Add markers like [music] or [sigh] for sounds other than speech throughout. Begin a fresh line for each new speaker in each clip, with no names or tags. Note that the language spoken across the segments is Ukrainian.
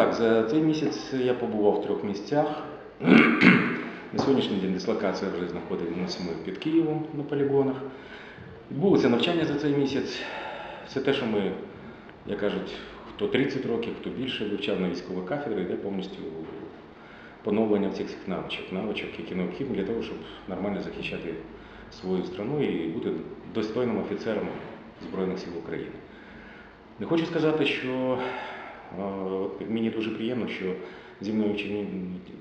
Так, за цей місяць я побував в трьох місцях. На сьогоднішній день дислокація вже знаходимося ми під Києвом на полігонах. Відбулося навчання за цей місяць. Все те, що ми, як кажуть, хто 30 років, хто більше вивчав на військовій кафедрі, йде повністю поновлення всіх цих навичок, навичок, які необхідні для того, щоб нормально захищати свою страну і бути достойним офіцером Збройних сил України. Не хочу сказати, що мені дуже приємно, що зі мною чині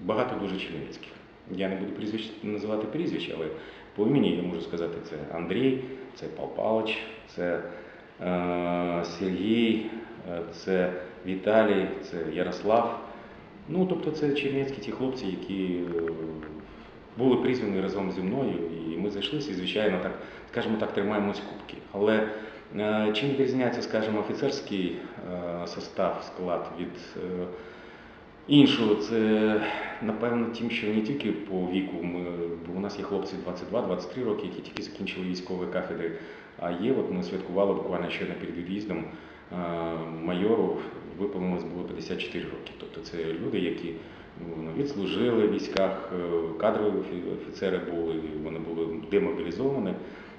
багато дуже чернівецьких. Я не буду прізвищ, називати прізвищ, але по імені я можу сказати, це Андрій, це Пал Палич, це е, Сергій, це Віталій, це Ярослав. Ну, тобто це чернівецькі ті хлопці, які е, були призвані разом зі мною, і ми зайшлися, і, звичайно, так, скажімо так, тримаємось кубки. Але чим відрізняється, скажімо, офіцерський е, состав, склад від іншого, це напевно тим, що не тільки по віку, ми, бо у нас є хлопці 22-23 роки, які тільки закінчили військові кафедри. А є, от ми святкували буквально ще перед від'їздом е, майору, виповнилось було 54 роки. Тобто це люди, які ну, відслужили в військах, е, кадрові офіцери були, вони були демобілізовані,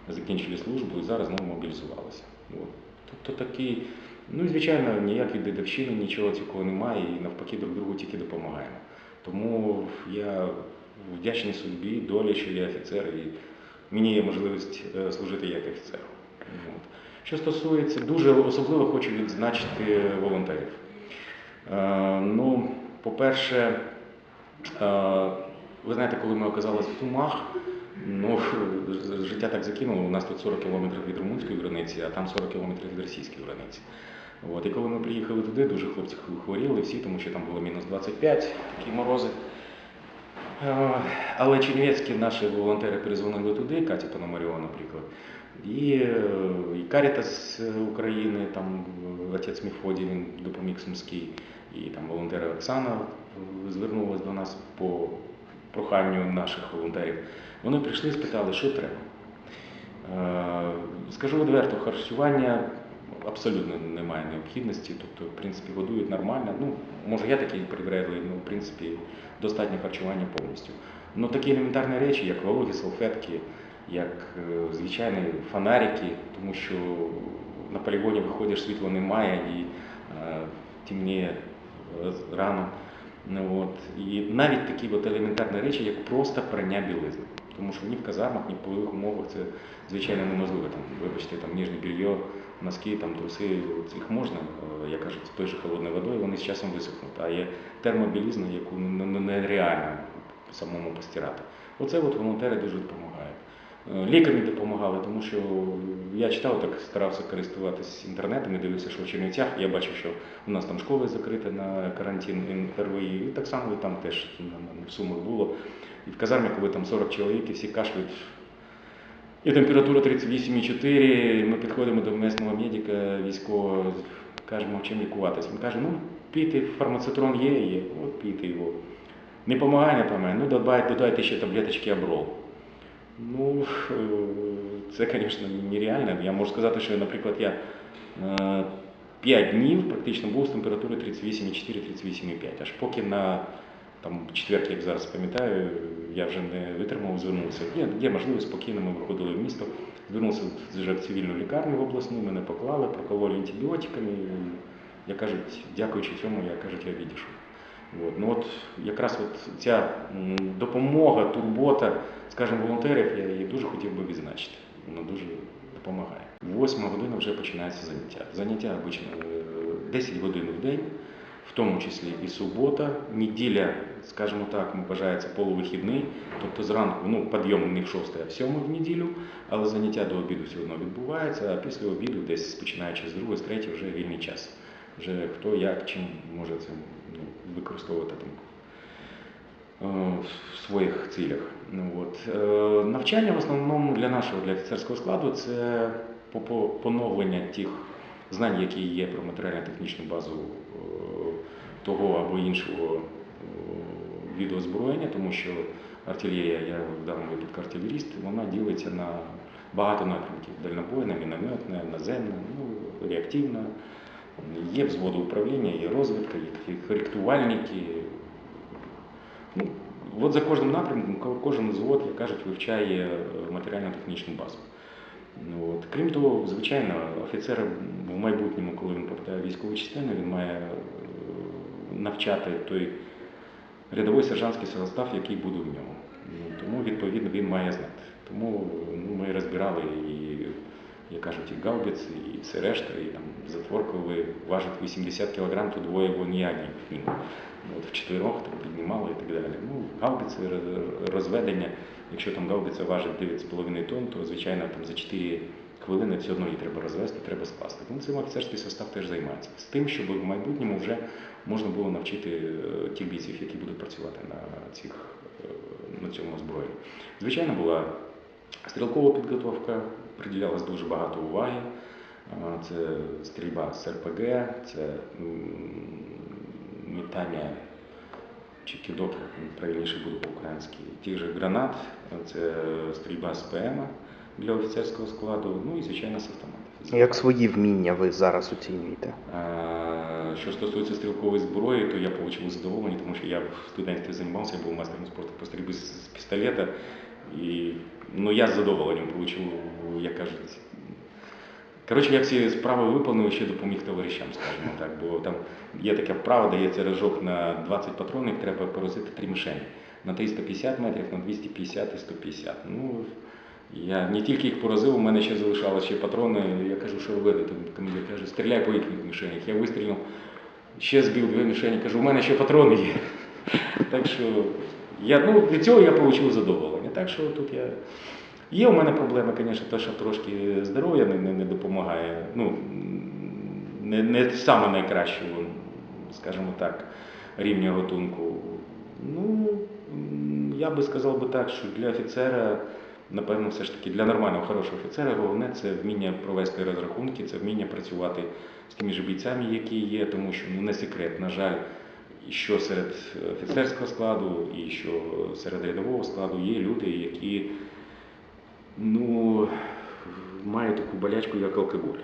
закінчили службу і зараз знову мобілізувалися. От. Тобто такий, ну і звичайно, ніякої дедовщини, нічого цього немає, і навпаки друг другу тільки допомагаємо. Тому я вдячний судьбі, долі, що я офіцер, і мені є можливість е, служити як офіцер. От. Що стосується, дуже особливо хочу відзначити волонтерів. Е, ну, по-перше, е, ви знаєте, коли ми оказалися в Сумах, ну, життя так закинуло, у нас тут 40 кілометрів від румунської границі, а там 40 кілометрів від російської границі. От, і коли ми приїхали туди, дуже хлопці хворіли всі, тому що там було мінус 25, такі морози. Але чернівецькі наші волонтери перезвонили туди, Катя Пономарьова, наприклад. І, і Карітас України, там отець Міфодій, він допоміг Сумський, і там волонтери Оксана звернулася до нас по проханню наших волонтерів. Вони прийшли і спитали, що треба. Е, Скажу відверто, харчування абсолютно немає необхідності, тобто, в принципі, годують нормально. Ну, може, я такий прибрегливий, ну, в принципі, достатньо харчування повністю. Ну, такі елементарні речі, як вологі салфетки, як е, звичайні фонарики, тому що на полігоні виходиш, світла немає і е, темніє рано. Ну, от. І навіть такі от елементарні речі, як просто прання білизни. Тому що ні в казармах, ні в польових умовах це звичайно неможливо. Там, вибачте, там ніжне більйо, носки, там труси, їх можна, е, як кажуть, з тою ж холодною водою, вони з часом висохнуть. А є термобілізна, яку не- не- нереально самому постирати. Оце от волонтери дуже допомагають. Е, Лікарі допомагали, тому що я читав, так старався користуватися інтернетом і дивився, що в Чернівцях я бачив, що у нас там школи закриті на карантин РВІ, і так само і там теж в Сумах було. І в казармі, коли там 40 чоловік, і всі кашляють, і температура 38,4, ми підходимо до місного медика військового, кажемо, чим лікуватись. Він каже, ну, пійте, фармацетрон є, є, от пійте його. Не допомагає, не допомагає, ну додайте, додайте ще таблеточки Аброл. Ну, е, [laughs] це, звісно, нереально. Я можу сказати, що, наприклад, я 5 днів практично був з температурою 38,4-38,5. Аж поки на там, четверть, як зараз пам'ятаю, я вже не витримав, звернувся. Є, є можливість, спокійно ми виходили в місто, звернувся вже в цивільну лікарню в обласну, мене поклали, прокололи антибіотиками. Я кажуть, дякуючи цьому, я кажуть, я відійшов. От. Ну от якраз от ця допомога, турбота, скажімо, волонтерів, я її дуже хотів би відзначити. Вона дуже допомагає. Восьма година вже починається заняття. Заняття обично е, 10 годин в день, в тому числі і субота, неділя, скажімо так, вважається полувихідний, тобто зранку ну, підйом не в 6, а в 7 в неділю, але заняття до обіду все одно відбувається, а після обіду, десь починаючи з 2, з 3 вже вільний час. Вже хто як чим може це ну, використовувати там е, в своїх цілях. Ну, от. Е, Навчання в основному для нашого для офіцерського складу це по- по- поновлення тих знань, які є про матеріально-технічну базу того або іншого е, виду озброєння, тому що артилерія, я в даному випадку артилеріст, вона ділиться на багато напрямків: дальнобойна, мінометна, наземна, ну, реактивна. Є взводи управління, є розвідка, є коректувальники. Ну, от за кожним напрямком кожен взвод, як кажуть, вивчає е, матеріально-технічну базу. Ну, от. Крім того, звичайно, офіцер в майбутньому, коли він попадає в військову частину, він має навчати той рядовий сержантський состав, який буде в ньому. Ну, тому, відповідно, він має знати. Тому ну, ми розбирали і, як кажуть, і гаубиці, і все решта, і там затвор, важить 80 кг, то двоє в піднімуть. Ну, От вчотирьох там піднімали і так далі. Ну, гаубиці, розведення, якщо там гаубиця важить 9,5 тонн, то звичайно там за 4 хвилини все одно її треба розвести, треба скласти. Тому цим офіцерський состав теж займається. З тим, щоб в майбутньому вже можна було навчити е, тих бійців, які будуть працювати на, цих, е, на цьому озброєнні. Звичайно, була стрілкова підготовка, приділялось дуже багато уваги. Це стрільба з РПГ, це метання чи кидок, як правильніше буде по-українськи, тих же гранат, це стрільба з ПМ для офіцерського складу, ну і звичайно з автоматів.
Як свої вміння ви зараз оцінюєте?
Що стосується стрілкової зброї, то я отримав задоволення, тому що я в студентстві займався, я був майстером спорту по стрільбі з пістолета. І ну, я з задоволенням отримав, як кажуть. Коротше, я всі справи виконав, ще допоміг товаришам, скажімо так. Бо там є таке право, дається рожок на 20 патронів, треба поразити три мішені. На 350 метрів, на 250 і 150. Ну, я не тільки їх поразив, у мене ще залишалися ще патрони. Я кажу, що робити? Там командир каже, стріляй по їхніх мішенях. Я вистрілив, ще збив дві мішені, кажу, у мене ще патрони є. [laughs] Так що я, ну, від цього я отримав задоволення. Так що тут я. Є у мене проблеми, звісно, те, що трошки здоров'я не, не, не допомагає. Ну, не, не саме найкращого, скажімо так, рівня готунку. Ну, я би сказав би так, що для офіцера, напевно, все ж таки для нормального, хорошого офіцера, головне це вміння провести розрахунки, це вміння працювати з тими ж бійцями, які є, тому що ну, не секрет, на жаль, що серед офіцерського складу, і що серед рядового складу є люди, які ну, мають таку болячку, як алкоголь.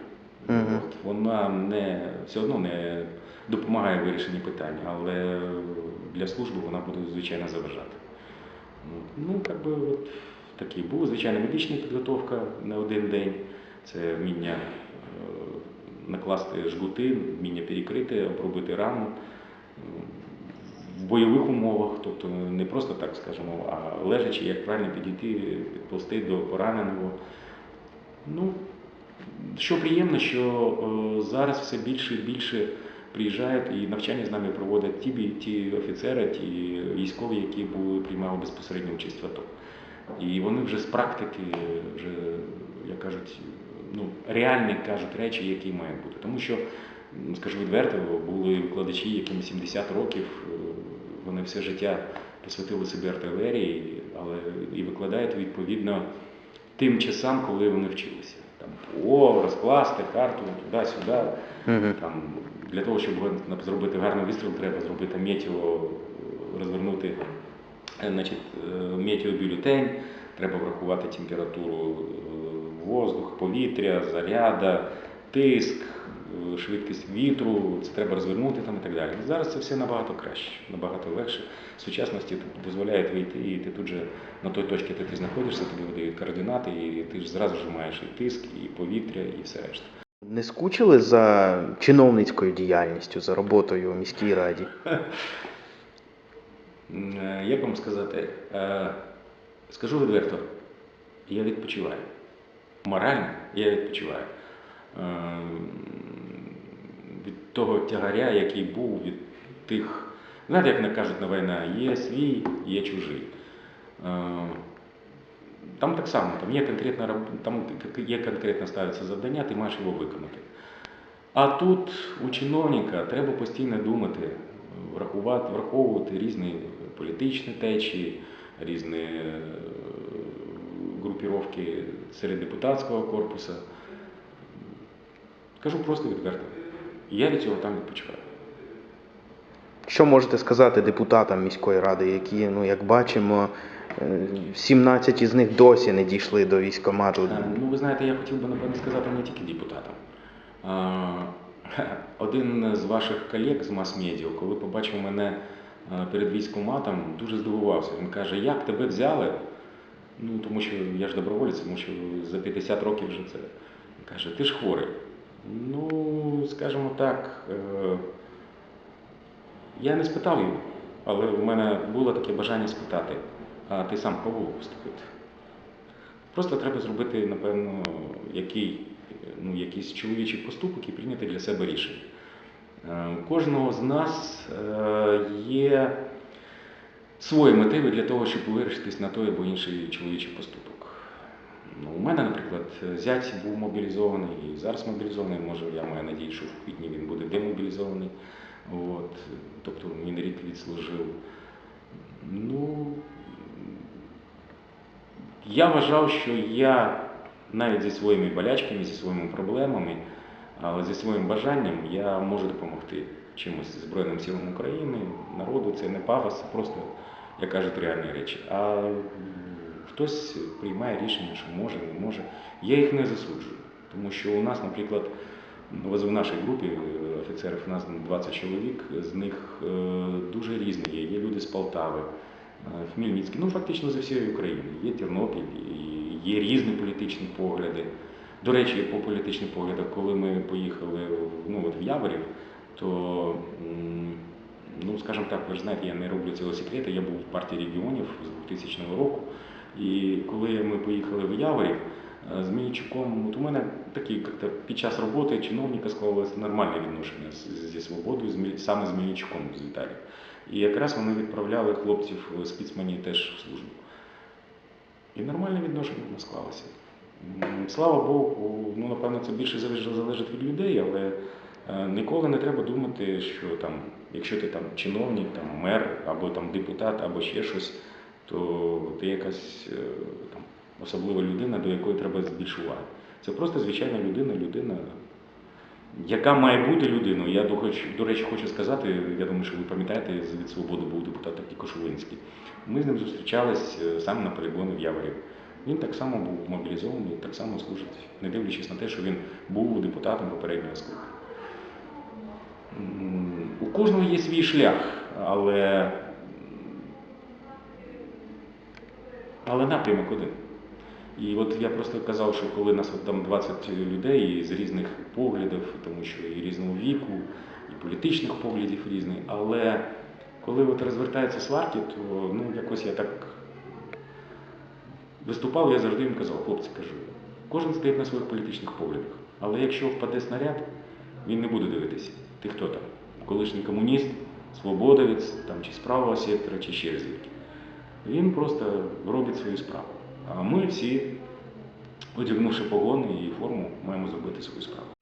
Мгм.
От, вона не, все одно не допомагає вирішенні питань, але для служби вона буде звичайно заважати. Ну, як би от такі були, звичайно, медична підготовка на один день. Це вміння е, накласти жгути, вміння перекрити, обробити рану е, в бойових умовах, тобто не просто так скажемо, а лежачи, як правильно підійти, підползти до пораненого. Ну, що приємно, що е, зараз все більше і більше приїжджають і навчання з нами проводять ті, ті офіцери, ті військові, які були приймали безпосередню участь в АТО. І вони вже з практики, вже, як кажуть, ну, реальні кажуть речі, які мають бути. Тому що, скажу відверто, були викладачі, яким 70 років, е, вони все життя посвятили собі артилерії, але і викладають відповідно тим часам, коли вони вчилися. Там ПО, розкласти карту туди-сюди. Там, для того, щоб на- зробити гарний вистріл, треба зробити метео, розвернути значить, е, метеобюлетень, треба врахувати температуру е, воздуху, повітря, заряда, тиск, е, швидкість вітру, це треба розвернути там і так далі. Зараз це все набагато краще, набагато легше. В сучасності дозволяє вийти, і ти тут же на той точці, де ти знаходишся, тобі видають координати, і ти ж зразу ж маєш і тиск, і повітря, і все решта.
Не скучили за чиновницькою діяльністю, за роботою у міській раді? [laughs]
Е, Як вам сказати? Е, Скажу відверто, я відпочиваю. Морально я відпочиваю. Е, Від того тягаря, який був, від тих. Знаєте, як не кажуть на війна, є свій, є чужий. Там так само, там є конкретна там є конкретно ставиться завдання, ти маєш його виконати. А тут у чиновника треба постійно думати, врахувати, враховувати різні політичні течії, різні е, групіровки серед депутатського корпусу. Кажу просто відверто. Я від цього там відпочиваю.
Що можете сказати депутатам міської ради, які, ну як бачимо, е, 17 із них досі не дійшли до військкомату?
Е, Ну, ви знаєте, я хотів би напевно сказати не тільки депутатам, [laughs] Один з ваших колег з мас-медіа, коли побачив мене е, перед військкоматом, дуже здивувався. Він каже, як тебе взяли? Ну, тому що я ж доброволець, тому що за 50 років вже це. Він каже, ти ж хворий. Ну, скажімо так, е, я не спитав його, але в мене було таке бажання спитати, а ти сам пробував вступити? Просто треба зробити, напевно, який, ну, якийсь чоловічий поступок і прийняти для себе рішення. Е, У кожного з нас е, є свої мотиви для того, щоб вирішитись на той або інший чоловічий поступок. Ну, у мене, наприклад, зять був мобілізований і зараз мобілізований. Може, я маю надію, що в квітні він буде демобілізований. От, тобто він рік відслужив. Ну, я вважав, що я навіть зі своїми болячками, зі своїми проблемами, але зі своїм бажанням я можу допомогти чимось Збройним силам України, народу. Це не пафос, це просто, як кажуть, реальні речі. А хтось приймає рішення, що може, не може. Я їх не засуджую. Тому що у нас, наприклад, в нашій групі офіцерів у нас 20 чоловік, з них е, дуже різні є. Є люди з Полтави, е, Хмельницький, ну фактично з всієї України. Є Тернопіль, є різні політичні погляди. До речі, по політичних поглядах, коли ми поїхали ну, от в Яворів, то, ну, скажімо так, ви ж знаєте, я не роблю цього секрету, я був в партії регіонів з 2000 року. І коли ми поїхали в Яворів, е, з Мельничуком, от у мене такі як-то під час роботи чиновника склалося нормальне відношення зі свободою, саме з Мельничуком, з Віталієм. І якраз вони відправляли хлопців е, спецмені теж в службу. І нормальне відношення склалося. Слава Богу, ну напевно, це більше залежить, від людей, але е, ніколи не треба думати, що там, якщо ти там чиновник, там мер, або там депутат, або ще щось, то ти якась е, там особлива людина, до якої треба більше уваги. Це просто звичайна людина, людина, яка має бути людиною. Я до, речі хочу сказати, я думаю, що ви пам'ятаєте, від свободи був депутат такий. Ми з ним зустрічались е, саме на полігоні в Яворі. Він так само був мобілізований, так само служить, не дивлячись на те, що він був депутатом попереднього скликання. У кожного є свій шлях, але, але напрямок один. І от я просто казав, що коли нас от там 20 людей з різних поглядів, тому що і різного віку, і політичних поглядів різних, але коли от розвертаються сварки, то ну, якось я так виступав, я завжди їм казав, хлопці кажу, кожен стоїть на своїх політичних поглядах. Але якщо впаде снаряд, він не буде дивитися, ти хто там, колишній комуніст, свободовець, там, чи з правого сектора, чи ще звідки. Він просто робить свою справу. А ми всі, одягнувши погони і форму, маємо зробити свою справу.